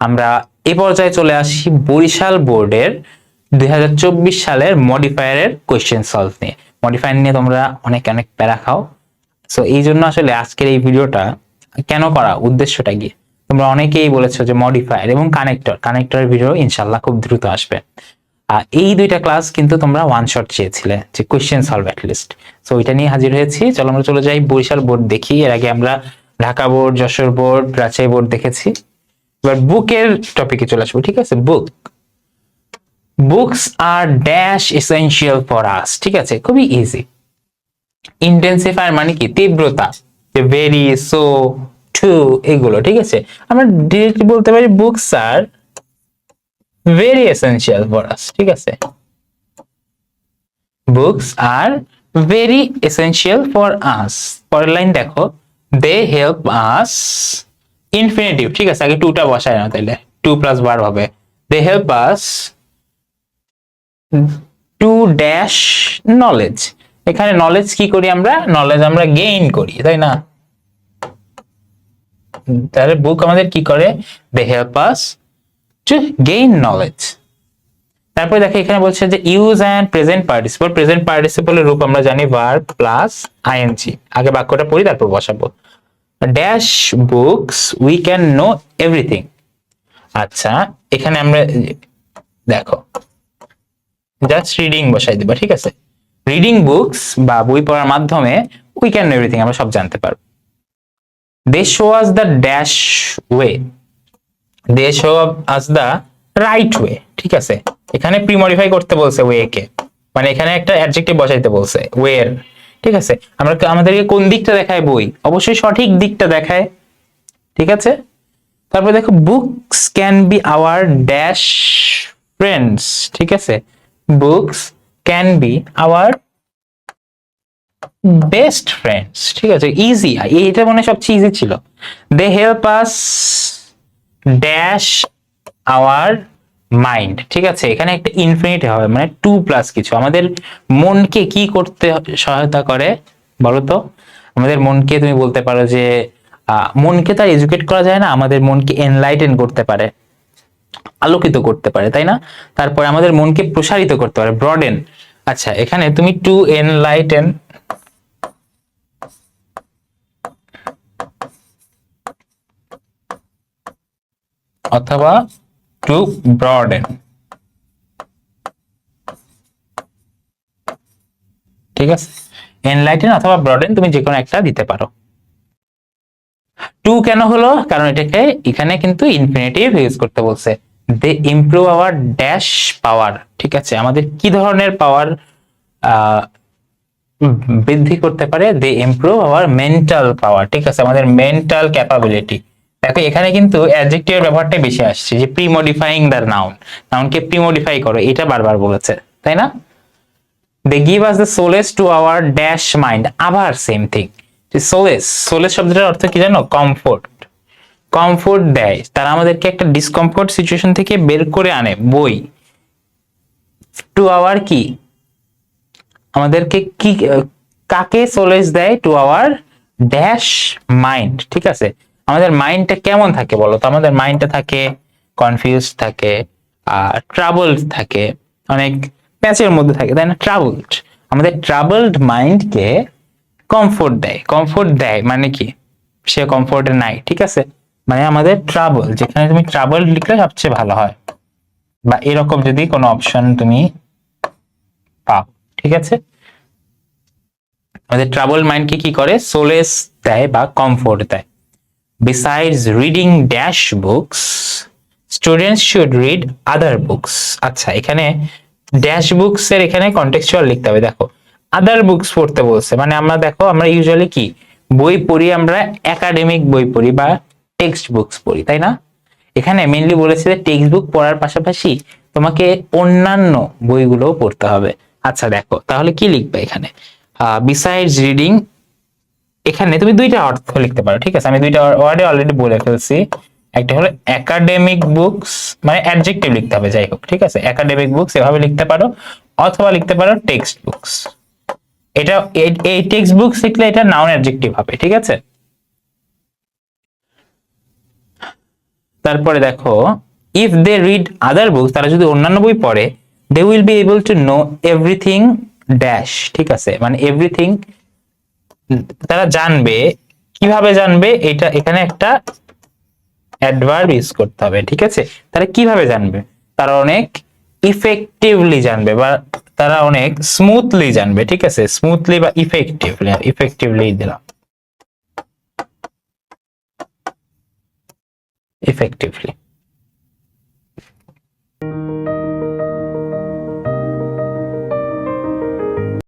আমরা এ পর্যায়ে চলে আসি বরিশাল বোর্ডের দুই হাজার চব্বিশ সালের মডিফায়ারের কোয়েশ্চেন সলভ নিয়ে। মডিফায়ার নিয়ে তোমরা অনেক অনেক প্যারা খাও। সো এই জন্য আসলে আজকের এই ভিডিওটা কেন করা? উদ্দেশ্যটা কি? তোমরা অনেকেই বলেছ যে মডিফায়ার এবং কানেক্টর কানেক্টরের ভিডিও ইনশাল্লাহ খুব দ্রুত আসবে। আর এই দুইটা ক্লাস কিন্তু তোমরা ওয়ান শট চেয়েছিলে যে কোয়েশ্চেন সলভ অ্যাটলিস্ট সো ওইটা নিয়ে হাজির হয়েছি। চলো আমরা চলে যাই বরিশাল বোর্ড দেখি। এর আগে আমরা Dhaka board, Jessore board, Rajshahi board দেখেছি। এবার বুকের টপিকে চলে আসব, ঠিক আছে? Book books are dash essential for us ঠিক আছে? খুবই ইজি ইন্টেন্সিফায়ার মানে কি? তীব্রতা, যে ভেরি সো টু এগুলো, ঠিক আছে? আমরা ডিরেক্টলি বলতে পারি books are very essential for us ঠিক আছে? Books are very essential for us পরের লাইন দেখো দে হেল্প আস ইনফিনিটিভ ঠিক আছে, আগে টুটা বসায় না তাইলে। টু প্লাস বার হবে। They help us to dash knowledge এখানে নলেজ কি করি আমরা? নলেজ আমরা গেইন করি, তাই না? তাহলে বুক আমাদের কি করে? They help us to gain knowledge তারপরে দেখো, এখানে বলছে যে use and present participle present পার্টিসিপলের রূপ আমরা জানি ভার্ব প্লাস আইএনজি আগে বাক্যটা পড়ি, তারপর বসাবো। Dash books we can know everything আচ্ছা এখানে আমরা, দেখো জাস্ট রিডিং বসাই দিবা, ঠিক আছে? রিডিং বুকস বা বই পড়ার মাধ্যমে উই ক্যান এভরিথিং আমরা সব জানতে পারব। They show us the dash way they show us the right way ঠিক আছে? এখানে প্রিমডিফাই করতে বলছে ওয়ে কে। মানে এখানে একটা অ্যাডজেক্টিভ বসাইতে বলছে ওয়ের ঠিক আছে? আমরা আমাদেরকে কোন দিকটা দেখায় বই? অবশ্যই সঠিক দিকটা দেখায়। ঠিক আছে? তারপরে দেখো books can be our dash friends ঠিক আছে? Books can be our best friends ঠিক আছে? ইজি এইটা মানে সবচেয়ে ইজি ছিল। They help us dash our mind ঠিক আছে? এখানে একটা ইনফিনিট হবে মানে টু প্লাস কিছু। আমাদের মনকে কি করতে সহায়তা করে বলো তো? আমাদের মনকে তুমি বলতে পারো যে মনকে তার এডুকেট করা যায় না, আমাদের মনকে এনলাইটেন করতে পারে, আলোকিত করতে পারে, তাই না? তারপরে আমাদের মনকে প্রসারিত করতে পারে ব্রডেন আচ্ছা এখানে তুমি টু এনলাইটেন অথবা টু ব্রডেন ঠিক আছে? এনলাইটেন অথবা ব্রডেন তুমি যে কোনো একটা দিতে পারো। টু কেন হলো? কারণ এটাকে এখানে কিন্তু ইনফিনিটিভ ইউজ করতে বলছে। They improve our dash power ঠিক আছে? আমাদের কি ধরনের পাওয়ার বৃদ্ধি করতে পারে? They improve our mental power ঠিক আছে? আমাদের মেন্টাল ক্যাপাবিলিটি দেখো, এখানে কিন্তু অ্যাডজেক্টিভের ব্যবহারটাই বেশি আসছে, যে প্রি মডিফাইং দ্য নাউন নাউনকে প্রি মডিফাই করো, এটা বারবার বলেছে, তাই না? They give us the solace to our dash mind আবার সেম থিং সোলেস সোলেস শব্দটার অর্থ কি জানো? কমফোর্ট কমফোর্ট দেয়, তারা আমাদেরকে একটা ডিসকমফোর্ট সিচুয়েশন থেকে বের করে আনে, বই টু আওয়ার কি? আমাদেরকে কি, কাকে সোলেস দেয়? টু আওয়ার ড্যাশ মাইন্ড ঠিক আছে? আমাদের মাইন্ডটা কেমন থাকে বলো তো? আমাদের মাইন্ডটা থাকে কনফিউজ থাকে ট্রাবলড থাকে। অনেক প্যাচের মধ্যে থাকে, তাই না? ট্রাবলড আমাদের ট্রাবলড মাইন্ডকে কমফোর্ট দেয়। কমফোর্ট দেয় মানে কি? সে কমফোর্টে নাই, ঠিক আছে? মানে আমাদের ট্রাবল যেখানে তুমি ট্রাবল লিখলে সবচেয়ে ভালো হয়। বা এরকম যদি কোনো অপশন তুমি পাও, ঠিক আছে? আমাদের ট্রাবল মাইন্ডকে কি করে? সোলেস দেয় বা কমফোর্ট দেয়। Besides reading dash books students should read other books আচ্ছা এখানে ড্যাশ বুকস এর এখানে কন্টেক্সচুয়াল লিখতে হবে, দেখো। আদার বুকস পড়তে বলছে মানে আমরা দেখো, আমরা ইউজুয়ালি কি? বই পড়ি, আমরা একাডেমিক বই পড়ি বা টেক্সট বুকস পড়ি, তাই না? এখানে মেইনলি বলেছে যে টেক্সট বুক পড়ার পাশাপাশি তোমাকে অন্যান্য বইগুলোও পড়তে হবে। আচ্ছা দেখো, তাহলে কি লিখবে এখানে? বিসাইডস রিডিং এখানে তুমি দুইটা অর্থ লিখতে পারো, ঠিক আছে? আমি দুইটা ওয়ার্ডে অলরেডি বলে ফেলছি। একটা হলো একাডেমিক বুকস মানে অ্যাডজেক্টিভ লিখতে হবে, যাই হোক, ঠিক আছে? একাডেমিক বুকস এভাবে লিখতে পারো, অথবা লিখতে পারো টেক্সট বুকস এটা, এই- টেক্সট বুকস লিখলে এটা নাউন অ্যাডজেক্টিভ হবে, ঠিক আছে? তারপরে দেখো if they read other books তারা যদি অন্যান্য বই পড়ে they will be able to know everything dash ঠিক আছে? মানে এভরিথিং তারা জানবে, কীভাবে জানবে? এটা এখানে একটা অ্যাডভার্ব ইউজ করতে হবে, ঠিক আছে? তারা কীভাবে জানবে? তারা অনেক ইফেক্টিভলি জানবে বা তারা অনেক স্মুথলি জানবে, ঠিক আছে? স্মুথলি বা ইফেক্টিভলি ইফেক্টিভলি দিলাম। ইফেক্টিভলি